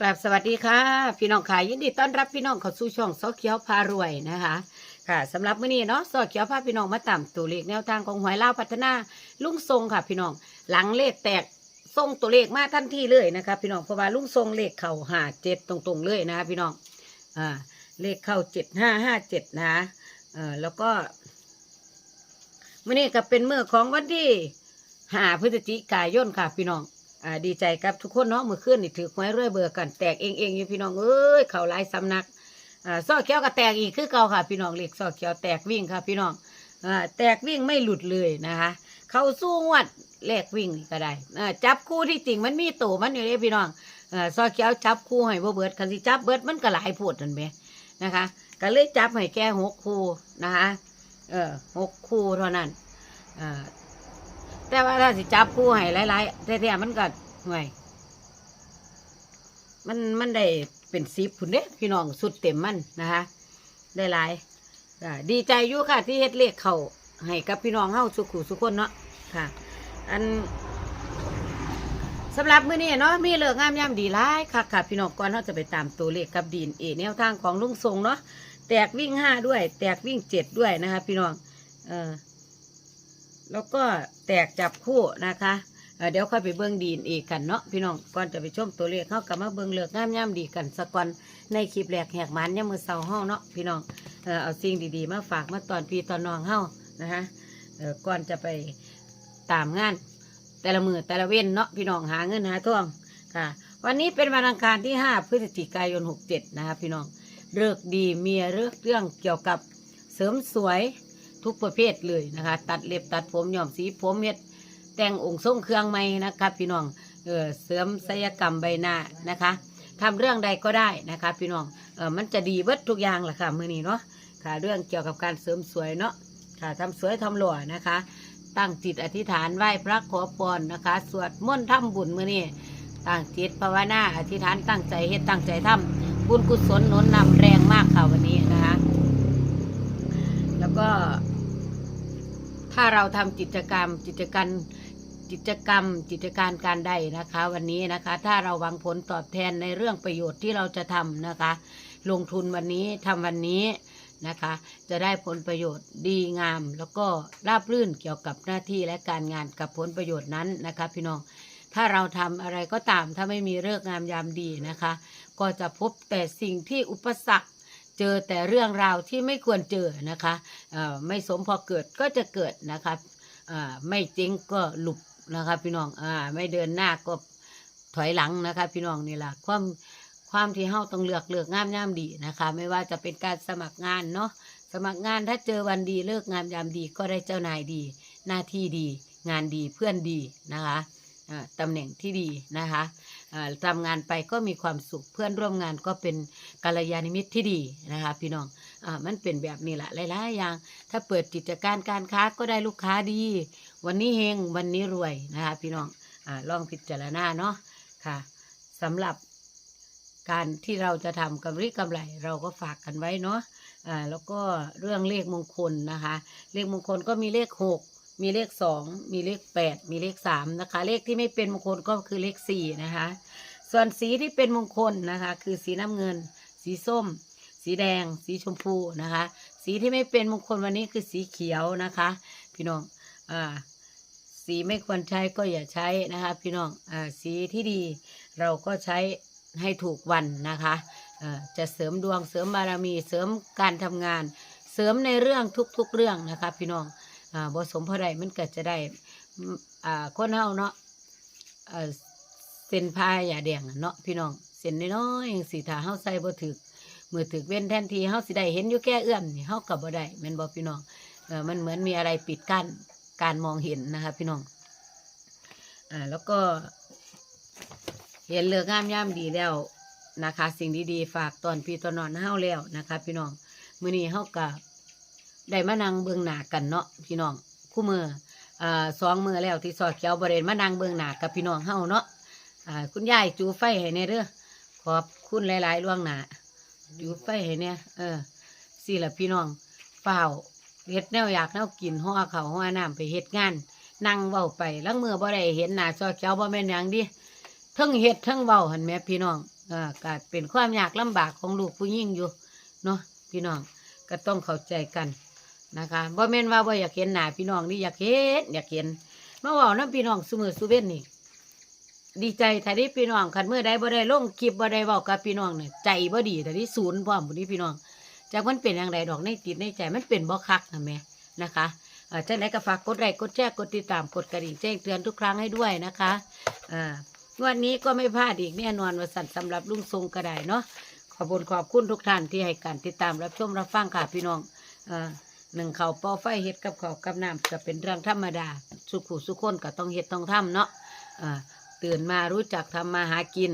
กราบสวัสดีค่ะ พี่น้องค่ะยินดีต้อนรับพี่น้องเข้าสู่ช่องซอเขียวพารวยนะคะ ค่ะสำหรับมื้อนี้เนาะซอเขียวพาพี่น้องมาตามตัวเลขแนวทางของหวยลาวพัฒนาลุงทรงค่ะ พี่น้องหลังเลขแตกส่งตัวเลขมาทันทีเลยนะคะพี่น้องเพราะว่าลุงทรงเลขเข่าหาเจ็ดตรงๆเลยนะคะพี่น้องอ่าเลขเข้าเจ็ดห้าห้าเจ็ดนะเอ่อแล้วก็มื้อนี้ก็เป็นเมื้อของวันที่หาพฤศจิกายนค่ะ พี่น้อง อ่าดีใจกับทุกคนเนาะมื่อคืนนี่ถือหวยเรื่อยเบื่อกันแตกเองเองอยู่พี่น้องเอ้ยเข่าหลายสำนักอ่าซ้อเขียวก็แตกอีกคือเก่าค่ะ พี่น้องเล็กซ้อเขียวแตกวิ่งค่ะ พี่น้องอ่าแตกวิ่งไม่หลุดเลยนะคะเขาสู้งวดแลกวิ่งก็ได้อ่าจับคู่ที่จริงมันมีตัวมันอยู่เลยพี่น้องอ่าซ้อเขียวจับคู่ให้บ่เบิดคันสิจับเบิดมันก็หลายโพดนั่นแหมนะคะก็เลยจับให้แค่หกคู่นะคะเออหกคู่เท่านั้นอ่าแต่ว่าถ้าสิจับคู่ให้หลายๆแท้ๆมันก็ ห่วยมันมันได้เป็นสิบผุนเด้พี่น้องสุดเต็มมันนะคะได้หลายดีใจอยู่ค่ะ ที่เฮ็ดเลขเขาให้กับพี่น้องเฮาสุขุสุขคนเนาะค่ะ อันสำหรับมื้อนี้เนาะมีเลิกงามยามดีหลายค่ะค่ะ พี่น้องก่อนเราจะไปตามตัวเลขกับดีนเอแนวทางของลุงทรงเนาะแตกวิ่งห้าด้วย แตกวิ่งเจ็ดด้วยนะคะ พี่น้องเออแล้วก็แตกจับคู่นะคะ เดี๋ยวค่อยไปเบิ้งดีนอีกกันเนาะพี่น้องก่อนจะไปชมตัวเลขเข้ากับมาเบิ้งเลือกงามย่ำดีกันสักวันในคลิปแรกแหกมันย่ำมือเสาห้าเนาะพี่น้องเอาสิ่งดีๆ มาฝากมาตอนพี่ตอนน้องเฮานะคะก่อนจะไปตามงาน แต่ละมือแต่ละเว้นเนาะพี่น้องหาเงินหาทองค่ะ วันนี้เป็นวันอังคารที่ 5 พฤศจิกายน 67 นะคะพี่น้องเลิกดีเมียเรื่องเรื่องเกี่ยวกับเสริมสวยทุกประเภทเลยนะคะ ตัดเล็บตัดผมย้อมสีผมเฮ็ด แต่งองค์ทรงเครื่องใหม่นะครับพี่น้องเออเสริมศัลยกรรมใบหน้านะคะทำเรื่องใดก็ได้นะคะ พี่น้องเออมันจะดีเบิดทุกอย่างแหละค่ะมือนี้เนาะค่ะ เรื่องเกี่ยวกับการเสริมสวยเนาะค่ะทำสวยทำหล่อนะคะ ตั้งจิตอธิษฐานไหว้พระขอพรนะคะ สวดมนต์ทำบุญมือนี้ตั้งจิตภาวนาอธิษฐานตั้งใจเฮ็ดตั้งใจทำบุญกุศลหนุนนำแรงมากค่ะวันนี้นะคะ แล้วก็ถ้าเราทำกิจกรรมกิจการ กิจกรรมกิจการการใดนะคะ วันนี้นะคะ ถ้าเราหวังผลตอบแทนในเรื่องประโยชน์ที่เราจะทำนะคะ ลงทุนวันนี้ทำวันนี้นะคะ จะได้ผลประโยชน์ดีงาม แล้วก็ราบรื่นเกี่ยวกับหน้าที่และการงานกับผลประโยชน์นั้นนะคะ พี่น้องถ้าเราทำอะไรก็ตาม ถ้าไม่มีเลิกงามยามดีนะคะ ก็จะพบแต่สิ่งที่อุปสรรคเจอแต่เรื่องราวที่ไม่ควรเจอนะคะไม่สมพอเกิดก็จะเกิดนะคะไม่เจ๊งก็หลุบ นะคะพี่น้องอ่า ไม่เดินหน้าก็ถอยหลังนะคะพี่น้องนี่แหละความความที่เฮาต้องเลือกเลือกงามยามดีนะคะ ไม่ว่าจะเป็นการสมัครงานเนาะสมัครงานถ้าเจอวันดีเลิกงามยามดีก็ได้เจ้านายดี หน้าที่ดี งานดีเพื่อนดีนะคะตำแหน่งที่ดีนะคะทำงานไปก็มีความสุขเพื่อนร่วมงานก็เป็นกัลยาณมิตรที่ดีนะคะพี่น้อง อ่ามันเป็นแบบนี้แหละหลายๆอย่าง ถ้าเปิดกิจการการค้าก็ได้ลูกค้าดี วันนี้เฮงวันนี้รวยนะคะพี่น้องอ่าลองพิจารณาเนาะค่ะสำหรับการที่เราจะทำกำไรกำไรเราก็ฝากกันไว้เนาะอ่าแล้วก็เรื่องเลขมงคลนะคะ เลขมงคลก็มีเลขหกมีเลขสองมีเลขแปดมีเลขสามนะคะ เลขที่ไม่เป็นมงคลก็คือเลขสี่นะคะ ส่วนสีที่เป็นมงคลนะคะ คือสีน้ำเงิน สีส้ม สีแดง สีชมพูนะคะ สีที่ไม่เป็นมงคลวันนี้คือสีเขียวนะคะ พี่น้องอ่าสีไม่ควรใช้ก็อย่าใช้นะคะ พี่น้องอ่าสีที่ดีเราก็ใช้ให้ถูกวันนะคะอ่าจะเสริมดวงเสริมบารมีเสริมการทำงาน เสริมในเรื่องทุกๆเรื่องนะคะ พี่น้องอ่าบสมพอใดมันเก็จะได้อ่าคนเฮาเนาะเอ่อเส้นพายอย่าแดงเนาะพี่น้องเส้นน้อยๆสีถ้าเฮาใส่บ่ถึก มือถึกเว้นแทนทีเฮาสิได้เห็นอยู่แค่เอื้อมนี่เฮาก็บ่ได้แม่นบ่พี่น้องเออมันเหมือนมีอะไรปิดกั้นการมองเห็นนะคะพี่น้องอ่าแล้วก็ เห็นเลือกงามย่ามดีแล้วนะคะ สิ่งดีๆฝากตอนพี่ตอนนอนเฮาแล้วนะคะ พี่น้องมื้อนี้เฮาก็ได้มานั่งเบื้องหน้ากันเนาะพี่น้องคู่มืออ่าสองมือแล้วที่สอดเขียวบริเวณมานั่งเบื้องหน้ากับพี่น้องเฮาเนาะอ่าคุณยายจูไฟให้เนี่ยเด้อขอบคุณหลายๆล่วงหน้า จูไฟให้เนี่ยเออสี่ละพี่น้องเฝ้าวเฮ็ดแนวอยากแนวกินห่อเขาวห่อน้ำไปเฮ็ดงาน นั่งเว้าไปลังมือบ่ได้เห็นหน้าซอเขียวบ่แม่นหยังดิเทั้งเฮ็ดเทั้งเว้าหันแหม่พี่น้องอ่าก็เป็นความยากลำบากของลูกผู้หญิงอยู่เนาะพี่น้องก็ต้องเข้าใจกันนะคะบ่แม่นว่าบ่อยากเห็นหน้าพี่น้องนี่อยากเห็นอยากเห็นมาเว้านำพี่น้องซุมื้อซุเว้นนี่ ดีใจถ้าได้พี่น้องคันเมื่อใดบ่ได้ลงคลิปบ่ได้เว้ากับพี่น้องเนี่ยใจบ่ดีแต่ที่ศูนย์พร้อมบ่นี้พี่น้องจากมันเป็นอย่างไรดอกในติดในใจมันเป็นบ่คักนะแม่นะคะเอ่อจังไดก็ฝากกดไลค์กดแชร์กดติดตามกดกระดิ่งแจ้งเตือนทุกครั้งให้ด้วยนะคะอ่าวันนี้ก็ไม่พลาดอีกแน่นอนว่าสั่นสำหรับลุงทรงก็ไดเนาะขอบคุณขอบคุณทุกท่านที่ให้การติดตามรับชมรับฟังค่ะพี่น้องอ่าหนึ่งเขาวเป่าไฟเฮ็ดกับเขาวกับน้ำก็เป็นเรื่องธรรมดา สุขุสุขคนก็ต้องเฮ็ดต้องทำเนาะ ตื่นมารู้จักทำมาหากิน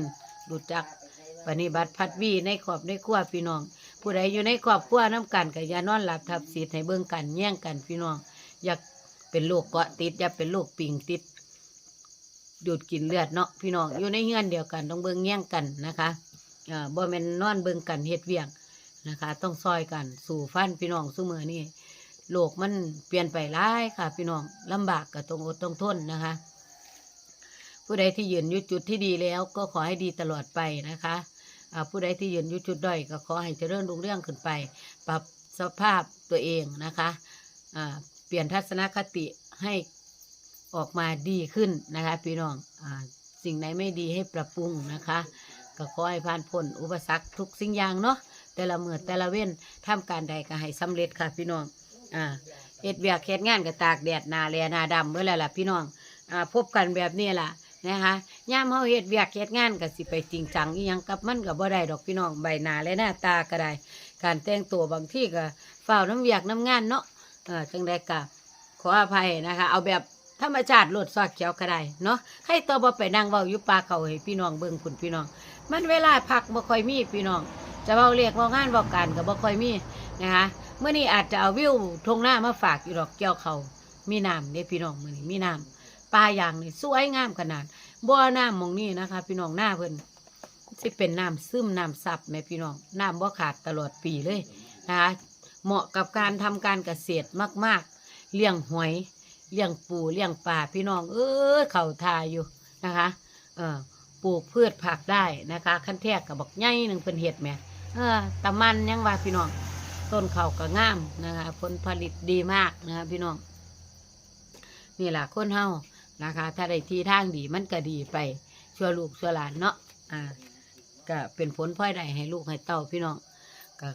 รู้จักปฏิบัติพัดวีในขอบในครัวพี่น้อง ผู้ใดอยู่ในครอบครัวน้ำกันกับยานอนหลับทับสิทธิ์ให้เบิ่งกันแย่งกันพี่น้อง อยากเป็นโรคเกาะติด อยากเป็นโรคปิงติดดูดกินเลือดเนาะพี่น้องอยู่ในเฮือนเดียวกันต้องเบิ่งแย่งกันนะคะอ่าบ่แม่นนอนเบิ่งกันเฮ็ดเวียงนะคะ ต้องซอยกันสู่ฟันพี่น้องสู้มือนี่โลกมันเปลี่ยนไปหลายค่ะ พี่น้องลำบากก็ต้องอดต้องทนนะคะ ผู้ใดที่ยืนอยู่จุดที่ดีแล้ว ก็ขอให้ดีตลอดไปนะคะผู้ใดที่ยืนอยู่จุดด้อยก็ขอให้เจริญรุ่งเรื่องขึ้นไป ปรับสภาพตัวเองนะคะเปลี่ยนทัศนคติให้ออกมาดีขึ้นนะคะพี่น้องอสิ่งไหนไม่ดีให้ปรับปรุงนะคะ ก็ขอให้ผ่านพ้นอุปสรรคทุกสิ่งอย่างเนาะแต่ละเมื่อแต่ละเว้นทำการใดก็ให้สำเร็จค่ะพี่น้องอ่าเฮ็ดเวียกเฮ็ดงานก็ตากแดดนาแลนาดำเมื่อไรล่ะพี่น้องอ่าพบกันแบบนี้ล่ะ นะคะย่ามเฮาเฮ็ดเวียกเฮ็ดงานก็สิไปจริงจังอีหยังกับมันก็บ่ได้ดอกพี่น้องใบหน้าและหน้าตาก็ได้ การแต่งตัวบางที่ก็เฝ้าวน้ำเวียกน้ำงานเนาะเออจังใดก็ขออภัยนะคะ เอาแบบธรรมชาติโลดซอกเขียวก็ได้เนาะให้ตัวบ่ไปนั่งเว้าอยู่ป่าเขาให้พี่น้องเบิ่งคุณพี่น้อง มันเวลาพักบ่ค่อยมีพี่น้อง จะเว้าเรียกเว้างานเว้าการก็บ่ค่อยมีนะคะเมื่อนี้อาจจะเอาวิวทงหน้ามาฝากอยู่ดอกเกี่ยวเขามีน้ำเด้พี่น้องมื้อนี้มีน้ำ ปลาอย่างนี่สวยงามขนาดบ่อน้ำมองนี้นะคะ พี่น้องหน้าเพิ่นสิเป็นน้ำซึมน้ำซับแม่พี่น้องน้ำบ่ขาดตลอดปีเลยนะคะเหมาะกับการทำการเกษตรมาก ๆ เลี้ยงหอยเลี้ยงปูเลี้ยงปลาพี่น้อง เออเข่าทาอยู่นะคะ เออปลูกพืชผักได้นะคะขั้นแทกกับบอกใหญ่หนึ่งเป็นเห็ดแม่เออตะมันยังว่าพี่น้อง ต้นเขาก็งามนะคะ ผลผลิตดีมากนะคะพี่น้อง นี่แหละคนเฮา นะคะ ถ้าได้ที่ทางดีมันก็ดีไปชั่วลูกชั่วหลานเนาะอ่าก็เป็นผลพลอยได้ให้ลูกให้เต้าพี่น้องก็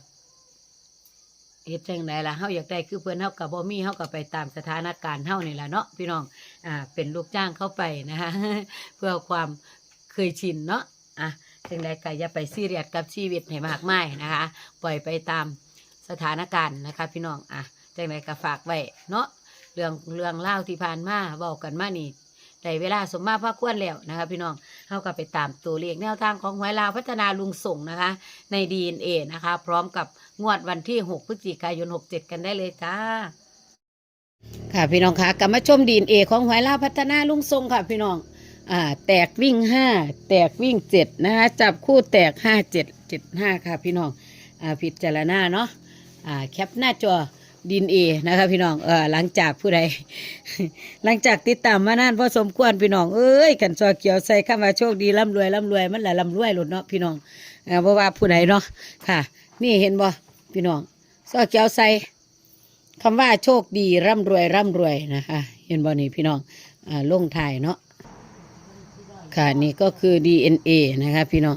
เฮ็ดจังไดล่ะเฮาอยากได้คือเพิ่นเฮาก็บ่มีเฮาก็ไปตามสถานการณ์เฮานี่ล่ะเนาะพี่น้องอ่าเป็นลูกจ้างเข้าไปนะคะเพื่อความเคยชินเนาะอะจังไดก็อย่าไปซีเรียสกับชีวิตให้มากมายนะคะ ปล่อยไปตามสถานการณ์นะคะ พี่น้องอะจังไดก็ฝากไว้เนาะ เรื่องเรื่องเล่าที่ผ่านมาเว้ากันมานี่ได้เวลาสมมาพระควรแล้วนะคะพี่น้องเฮาก็ไปตามตัวเลขแนวทางของหวยลาวพัฒนาลุงส่งนะคะ ใน DNA นะคะ พร้อมกับงวดวันที่ 6 พฤศจิกายน 67 กันได้เลยจ้า ค่ะพี่น้องคะกลับมาชม DNA ของหวยลาวพัฒนาลุงทรงค่ะพี่น้องอ่าแตกวิ่ง 5 แตกวิ่ง 7 นะคะ จับคู่แตก 5 7 7 5 ค่ะพี่น้องอ่าพิจารณาเนาะอ่าแคปหน้าจอ ดินเอนะคะ พี่น้องเออหลังจากผู้ใด หลังจากติดตามมานานพอสมควรพี่น้องเอ้ยกันซอเขียวใส่คำว่าโชคดีร่ำรวยร่ำรวยมันแหละร่ำรวยหลุดเนาะพี่น้องเออเพราะว่าผู้ใดเนาะค่ะ นี่เห็นบ่พี่น้องซอเขียวใส่คำว่าโชคดีร่ำรวยร่ำรวยนะคะ เห็นบ่นี่พี่น้องอ่าลงถ่ายเนาะค่ะนี่ก็คือ DNA นะคะ พี่น้อง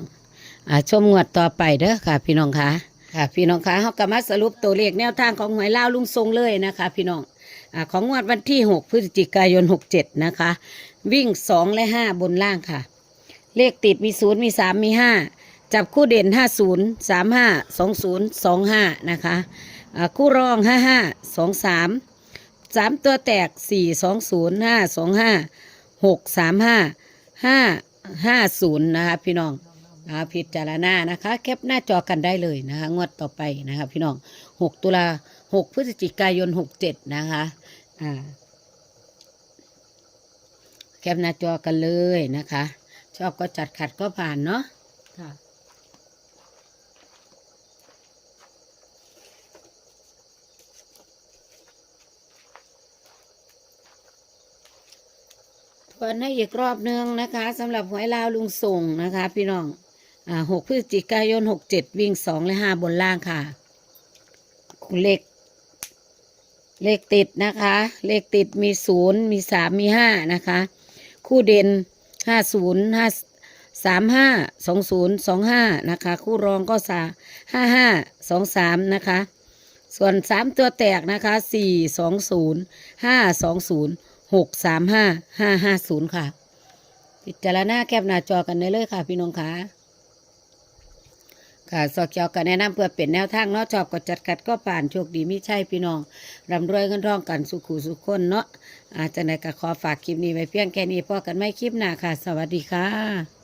อ่าชมงวดต่อไปเด้อค่ะ พี่น้องคะ ค่ะพี่น้องคะเขาก็มาสรุปตัวเลขแนวทางของหวยลาวลุงทรงเลยนะคะ พี่น้องอของงวดวันที่ 6 พฤศจิกายน 67 นะคะ วิ่ง 2 และ 5 บนล่างค่ะ เลขติดมี 0 มี 3 มี 5 จับคู่เด่น 50 35 20 25 นะคะอ่าคู่รอง 55 23 3 ตัวแตก 4 20 5 25 6 35 5 50 นะคะ พี่น้อง อ่าพิจารณานะคะแคปหน้าจอกันได้เลยนะคะ งวดต่อไปนะคะพี่น้อง 6 ตุลา 6 พฤศจิกายน 67 นะคะอ่าแคปหน้าจอกันเลยนะคะ ชอบก็จัดขัดก็ผ่านเนาะค่ะทวนให้อีกรอบนึงนะคะสำหรับหวยลาวลุงส่งนะคะ พี่น้องอ่า หกพฤศจิกายนหกเจ็ดวิ่งสองและห้าบนล่างค่ะเลขเลขติดนะคะ เลขติดมีศูนย์มีสามมีห้านะคะ คู่เด่นห้าศูนย์ห้าสามห้าสองศูนย์สองห้านะคะ คู่รองก็สาห้าห้าสองสามนะคะ ส่วนสามตัวแตกนะคะสี่สองศูนย์ห้าสองศูนย์หกสามห้าห้าห้าศูนย์ค่ะ พิจารณาแคบหน้าจอกันได้เลยค่ะพี่น้องค่ะ ค่ะสอกเกียวกันแนะนำเพื่อเป็นแนวทางเนาะชอบก็จัดกัดก็ผ่านโชคดีมิใช่พี่น้องร่ำรวยเงินทองกันสุขุสุขคนเนาะอาจจะในก็ขอฝากคลิปนี้ไว้เพียงแค่นี้พอกันไม่คลิปหน้าค่ะ สวัสดีค่ะ